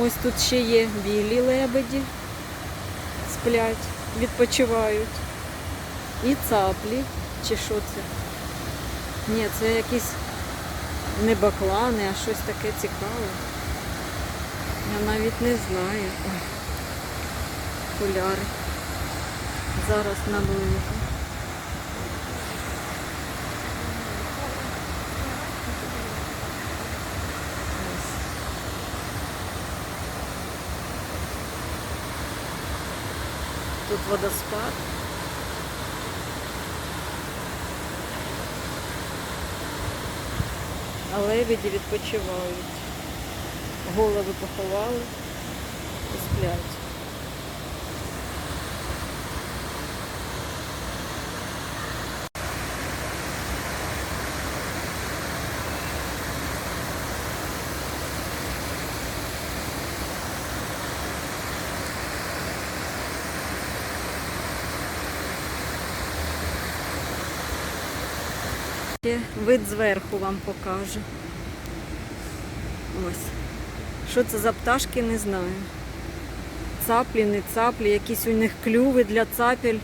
Ось тут ще є білі лебеді, сплять, відпочивають. І цаплі, чи що це? Ні, це якісь не баклани, а щось таке цікаве. Я навіть не знаю. Ой. Окуляри. Зараз наближу. Ось. Водоспад. А лебеді відпочивають. Голови поховали і сплять. Ще вид зверху вам покажу. Ось. Що це за пташки, не знаю. Цаплі, не цаплі, якісь у них клюви для цапель.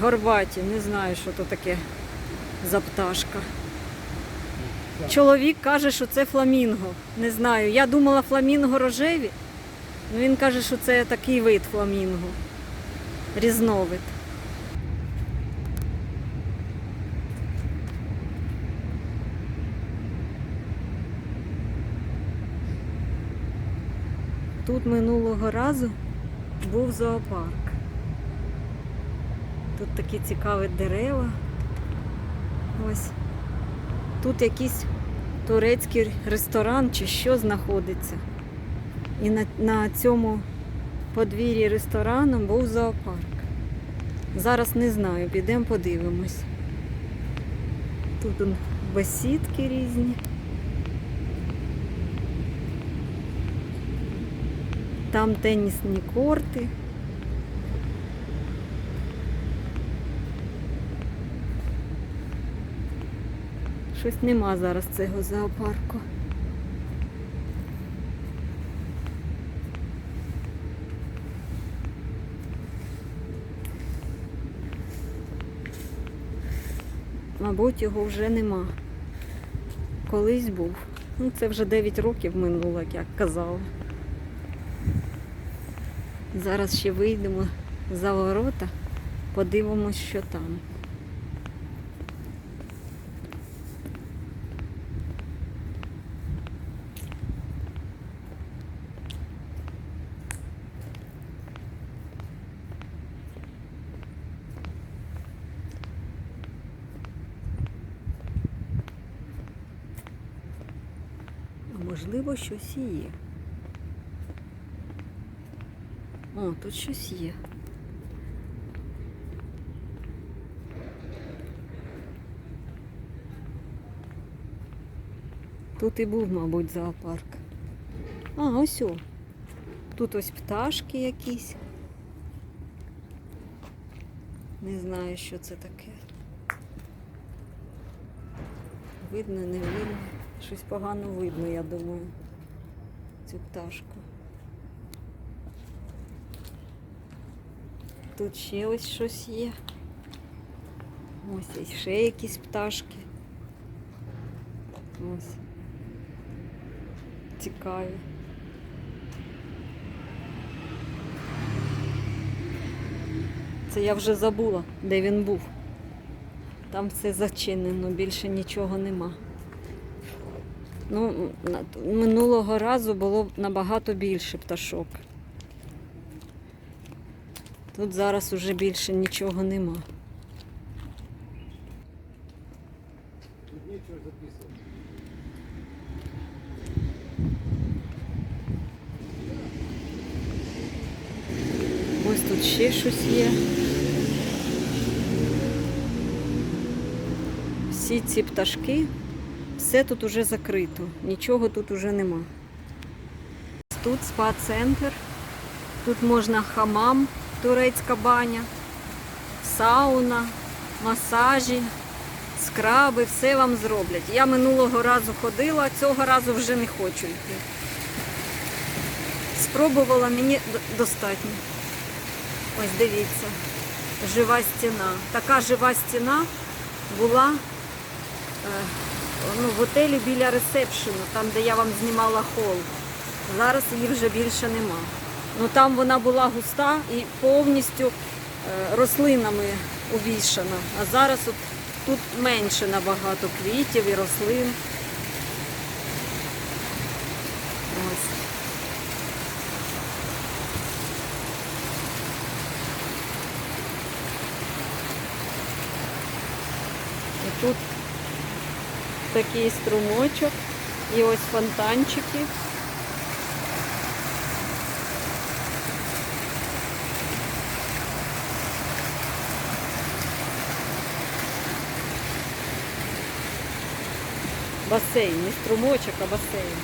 Горбаті, не знаю, що то таке за пташка. Чоловік каже, що це фламінго. Не знаю. Я думала фламінго рожеві. Ну він каже, що це такий вид фламінго. Різновид. Тут минулого разу був зоопарк. Тут такі цікаві дерева. Ось. Тут якийсь турецький ресторан чи що знаходиться. І на, на цьому подвір'ї ресторану був зоопарк. Зараз не знаю, підемо подивимось. Тут он бесідки різні. Там тенісні корти. Щось нема зараз цього зоопарку. Мабуть, його вже нема. Колись був. Ну, це вже 9 років минуло, як казала. Зараз ще вийдемо за ворота, подивимось, що там. Можливо, щось і є. О, тут щось є. Тут і був, мабуть, зоопарк. А, ось о. Тут ось пташки якісь. Не знаю, що це таке. Видно, не видно. Щось погано видно, я думаю, цю пташку. Тут ще ось щось є. Ось ще якісь пташки. Ось. Цікаві. Це я вже забула, де він був. Там все зачинено, більше нічого нема. Ну, минулого разу було набагато більше пташок. Тут зараз уже більше нічого нема. Тут нечего записывать. Ось тут ще щось є. Всі ці пташки, все тут уже закрито, нічого тут уже нема. Тут спа-центр, тут можна хамам, турецька баня, сауна, масажі, скраби, все вам зроблять. Я минулого разу ходила, цього разу вже не хочу йти. спробувала, мені достатньо. Ось дивіться, жива стіна. Така жива стіна була е, ну, в готелі біля ресепшену, там, де я вам знімала хол. Зараз її вже більше нема. Ну там вона була густа і повністю е, рослинами увішана. А зараз от тут менше набагато квітів і рослин. Ось. І тут такий струмочок, і ось фонтанчики. Басейн, не струмочок, а басейн.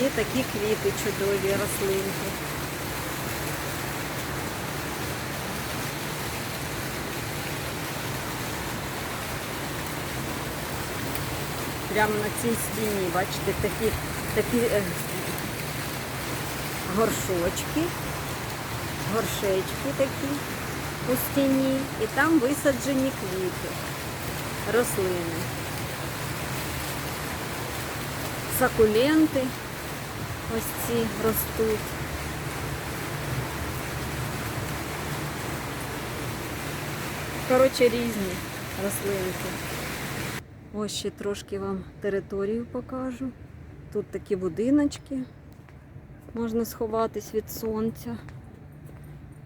І такі квіти чудові, рослинки. Прямо на цій стіні, бачите, такі, такі е, горшочки, горшечки такі у стіні. І там висаджені квіти, рослини. Сакуленти ось ці ростуть. Коротше, різні рослинки. Ось ще трошки вам територію покажу. Тут такі будиночки. Можна сховатись від сонця.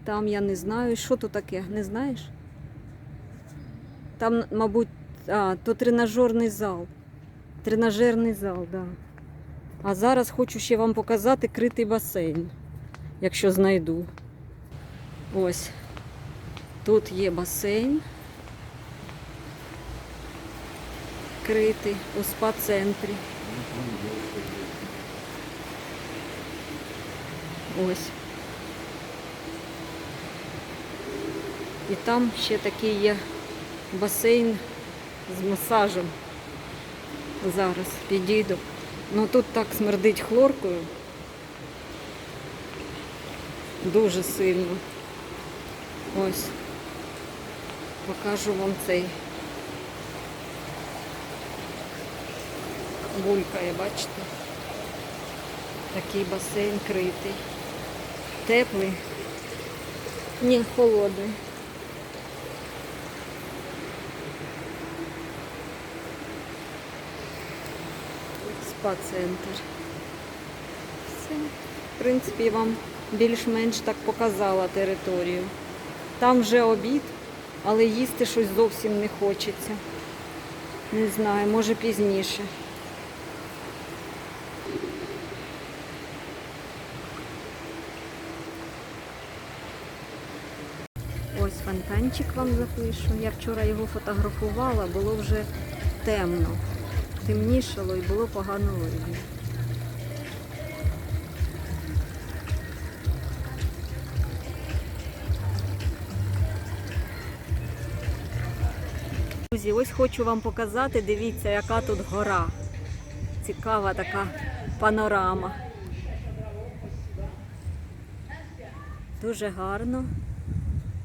Там я не знаю, що тут таке, не знаєш? Там, мабуть, а, то тренажерний зал. Тренажерний зал, так. Да. А зараз хочу ще вам показати критий басейн, якщо знайду. Ось. Тут є басейн. Критий у спа-центрі. Ось. І там ще такий є басейн з масажем. Зараз підійду. Ну тут так смердить хлоркою. Дуже сильно. Ось. Покажу вам цей. Булькає, бачите? Такий басейн критий. Теплий. Ні, холодний. Спа-центр. Все. В принципі, вам більш-менш так показала територію. Там вже обід, але їсти щось зовсім не хочеться. Не знаю, може пізніше. Ось фонтанчик вам запишу. Я вчора його фотографувала, було вже темно. Темнішало і було погано видно. Друзі, ось хочу вам показати, дивіться, яка тут гора. Цікава така панорама. Дуже гарно.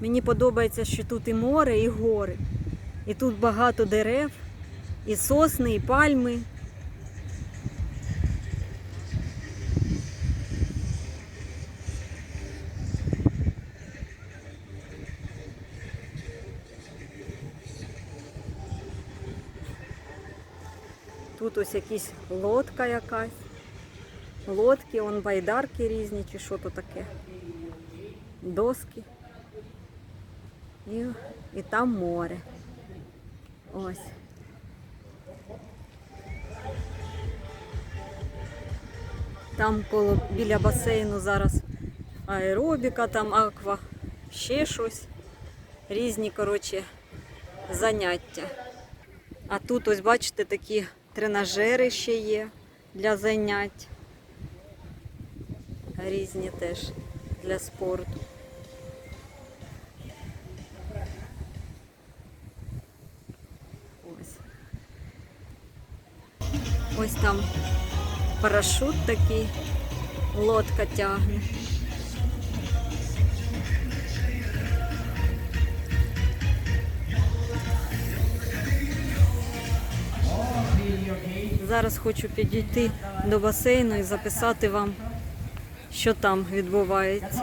Мені подобається, що тут і море, і гори. І тут багато дерев, і сосни, і пальми. Тут ось якісь лодка якась. Лодки, он байдарки різні, чи що то таке. Доски. І, і там море. Ось. Там коло біля басейну зараз аеробіка, там аква, ще щось. Різні, коротше, заняття. А тут ось бачите такі тренажери ще є для занять. Різні теж для спорту. Ось. Ось там парашут такий. лодка тягне. Зараз хочу підійти до басейну і записати вам, що там відбувається.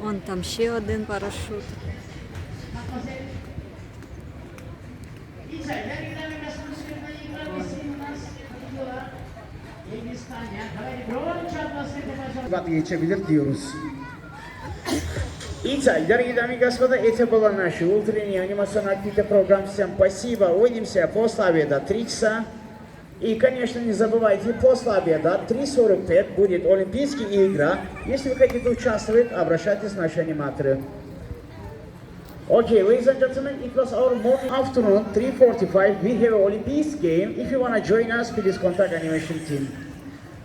Вон там ще один парашут. Geçebilir diyoruz. Итак, дорогие дамы и господа, это была наша утренняя анимационная акtivita программа. Всем спасибо. Увидимся после обеда 3 часа. И, конечно, не забывайте, после обеда 3.45 будет Олимпийские игры. Если вы хотите участвовать, обращайтесь к нашим аниматорам. Okay, ladies and gentlemen, it was our morning afternoon, 3.45. We have Olympics game. If you want to join us, please contact animation team.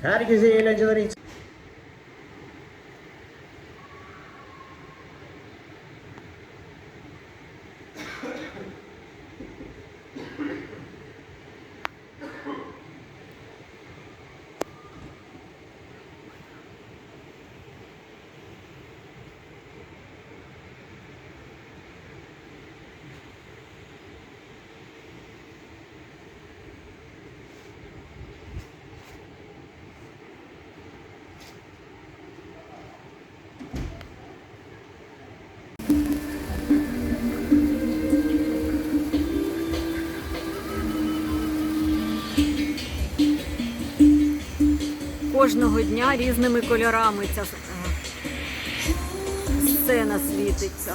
Herkese eğlenceler. Кожного дня різними кольорами ця сцена світиться.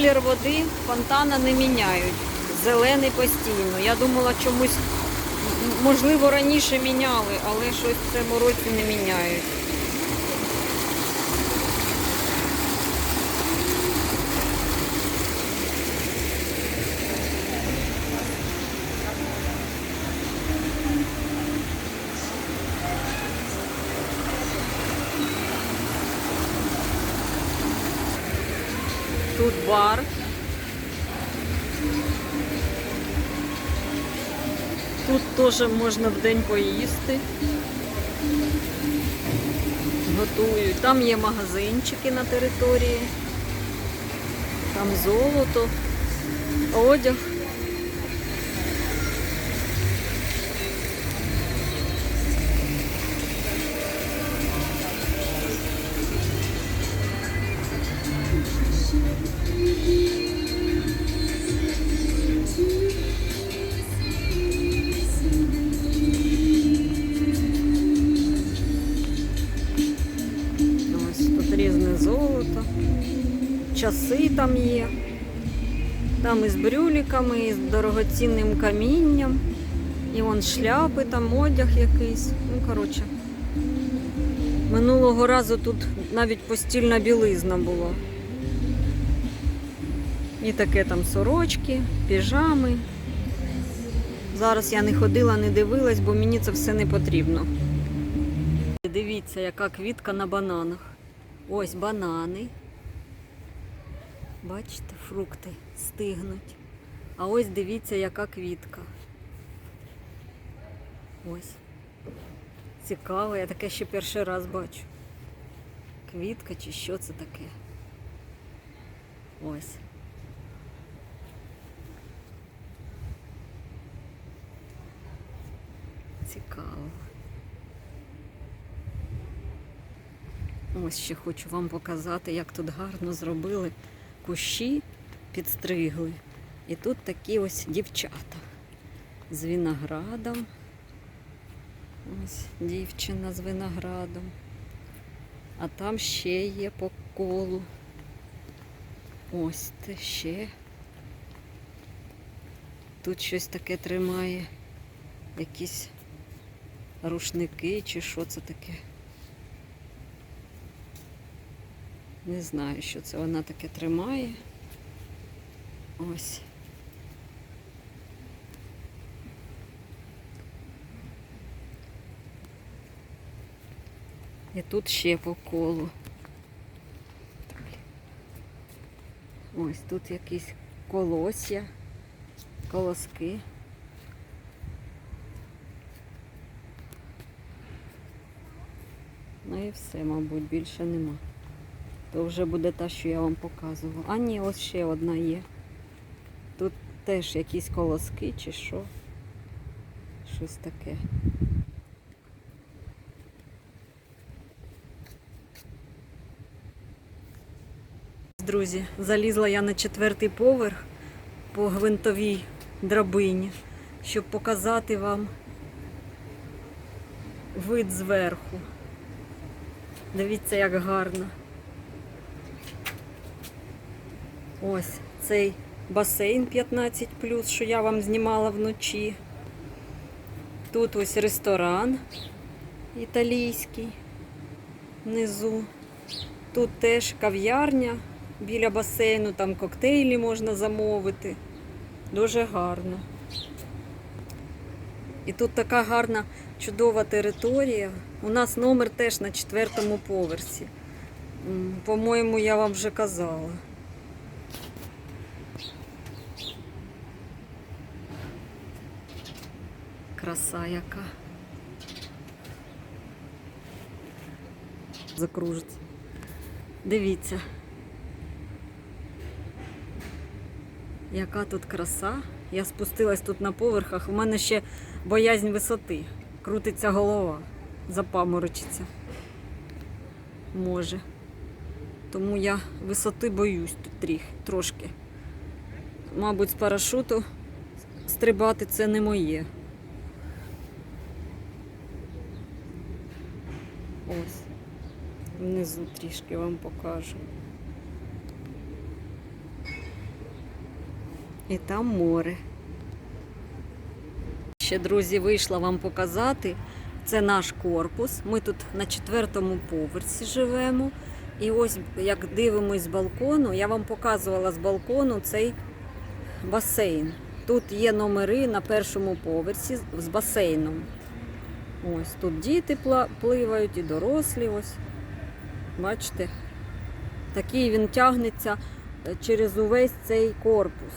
Колір води фонтана не міняють. Зелений постійно. Я думала, чомусь можливо раніше міняли, але щось в цьому році не міняють. Тут теж можна в день поїсти. Готують. Там є магазинчики на території. Там золото, одяг. Там є. Там із брюліками, і з дорогоцінним камінням. І вон шляпи, там одяг якийсь. Ну, коротше. Минулого разу тут навіть постільна білизна була. І таке там сорочки, піжами. Зараз я не ходила, не дивилась, бо мені це все не потрібно. Дивіться, яка квітка на бананах. Ось банани. Бачите, фрукти стигнуть. А ось дивіться, яка квітка. Ось. Цікаво, я таке ще перший раз бачу. Квітка чи що це таке? Ось. Цікаво. Ось ще хочу вам показати, як тут гарно зробили кущі, підстригли. І тут такі ось дівчата з виноградом. Ось дівчина з виноградом. А там ще є по колу. Ось те ще. Тут щось таке тримає. Якісь рушники чи що це таке. Не знаю, що це вона таке тримає. Ось. І тут ще по колу. Ось тут якісь колосся, колоски. Ну і все, мабуть, більше нема. То вже буде та, що я вам показувала. А ні, ось ще одна є. Тут теж якісь колоски чи що. Щось таке. Друзі, залізла я на четвертий поверх по гвинтовій драбині, щоб показати вам вид зверху. Дивіться, як гарно. Ось цей басейн 15 що я вам знімала вночі. Тут ось ресторан італійський внизу. Тут теж кав'ярня біля басейну, там коктейлі можна замовити. Дуже гарно. І тут така гарна, чудова територія. У нас номер теж на четвертому поверсі. По-моєму, я вам вже казала. Краса яка. Закружиться. Дивіться. Яка тут краса. Я спустилась тут на поверхах. У мене ще боязнь висоти. Крутиться голова, запаморочиться. Може. Тому я висоти боюсь тут тріх, трошки. Мабуть, з парашуту стрибати це не моє. Ось. Внизу трішки вам покажу. І там море. Ще, друзі, вийшла вам показати. Це наш корпус. Ми тут на четвертому поверсі живемо. І ось як дивимось з балкону, я вам показувала з балкону цей басейн. Тут є номери на першому поверсі з басейном. Ось тут діти пливають і дорослі. Ось. Бачите? Такий він тягнеться е, через увесь цей корпус.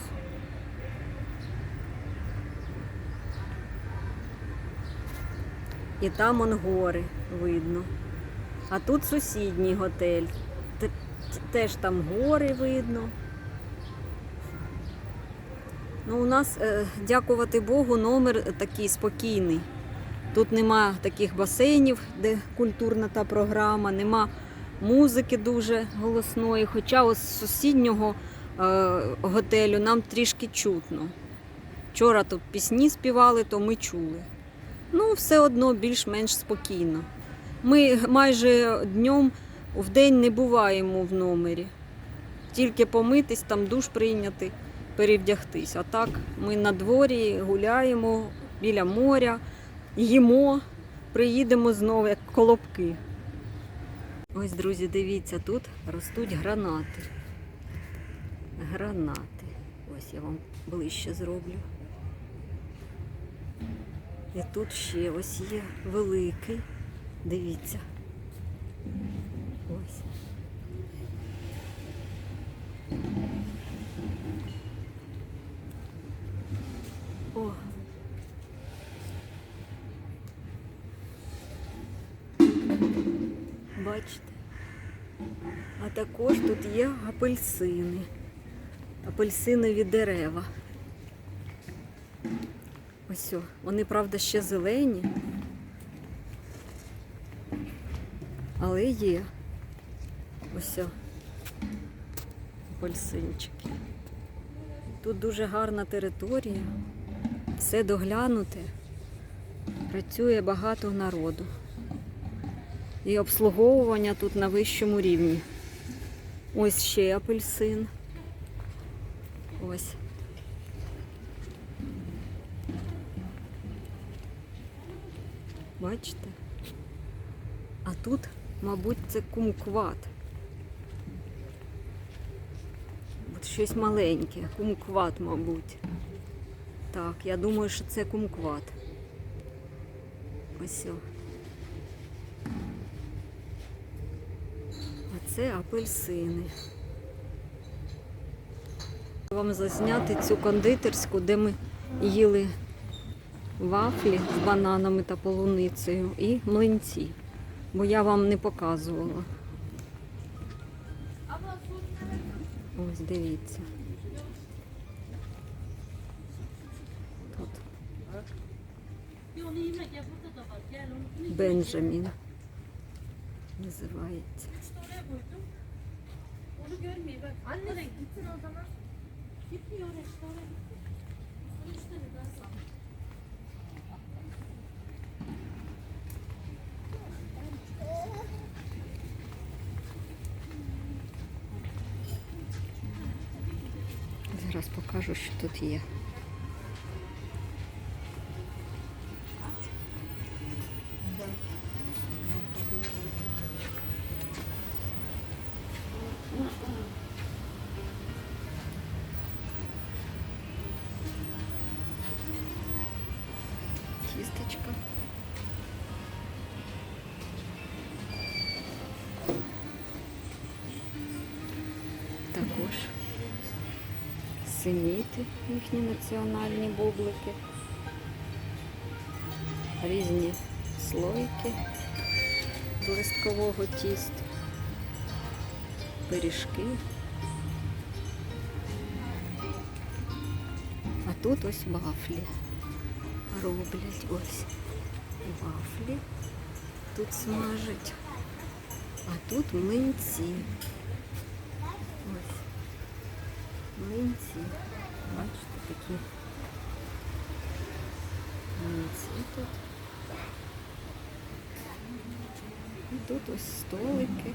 І там он гори видно. А тут сусідній готель. Теж там гори видно. Ну, у нас, е, дякувати Богу, номер такий спокійний. Тут нема таких басейнів, де культурна та програма, нема музики дуже голосної. Хоча з сусіднього е, готелю нам трішки чутно. Вчора тут пісні співали, то ми чули. Ну, все одно більш-менш спокійно. Ми майже днем в день не буваємо в номері. Тільки помитись, там душ прийняти, перевдягтись. А так ми на дворі гуляємо біля моря, їмо, приїдемо знову як колобки. Ось, друзі, дивіться, тут ростуть гранати. Гранати. Ось я вам ближче зроблю. І тут ще ось є великий. Дивіться. Ось. О. Бачите? А також тут є апельсини. Апельсинові дерева. Ось, вони, правда, ще зелені. Але є. Ось апельсинчики. Тут дуже гарна територія, все доглянуте, працює багато народу. І обслуговування тут на вищому рівні. Ось ще апельсин. Ось. Бачите? А тут, мабуть, це кумкват. От щось маленьке, кумкват, мабуть. Так, я думаю, що це кумкват. Ось. о. А це апельсини. Вам зазняти цю кондитерську, де ми їли вафлі з бананами та полуницею і млинці. Бо я вам не показувала. Ось дивіться. Тут Бенджамін ben sana. Зараз покажу, що тут є. Синіти, їхні національні бублики, різні слойки з листкового тіста, пиріжки. А тут ось вафлі роблять ось вафлі. Тут смажать, а тут млинці. Ось. Млинці. Бачите, такі млинці тут. І тут ось столики.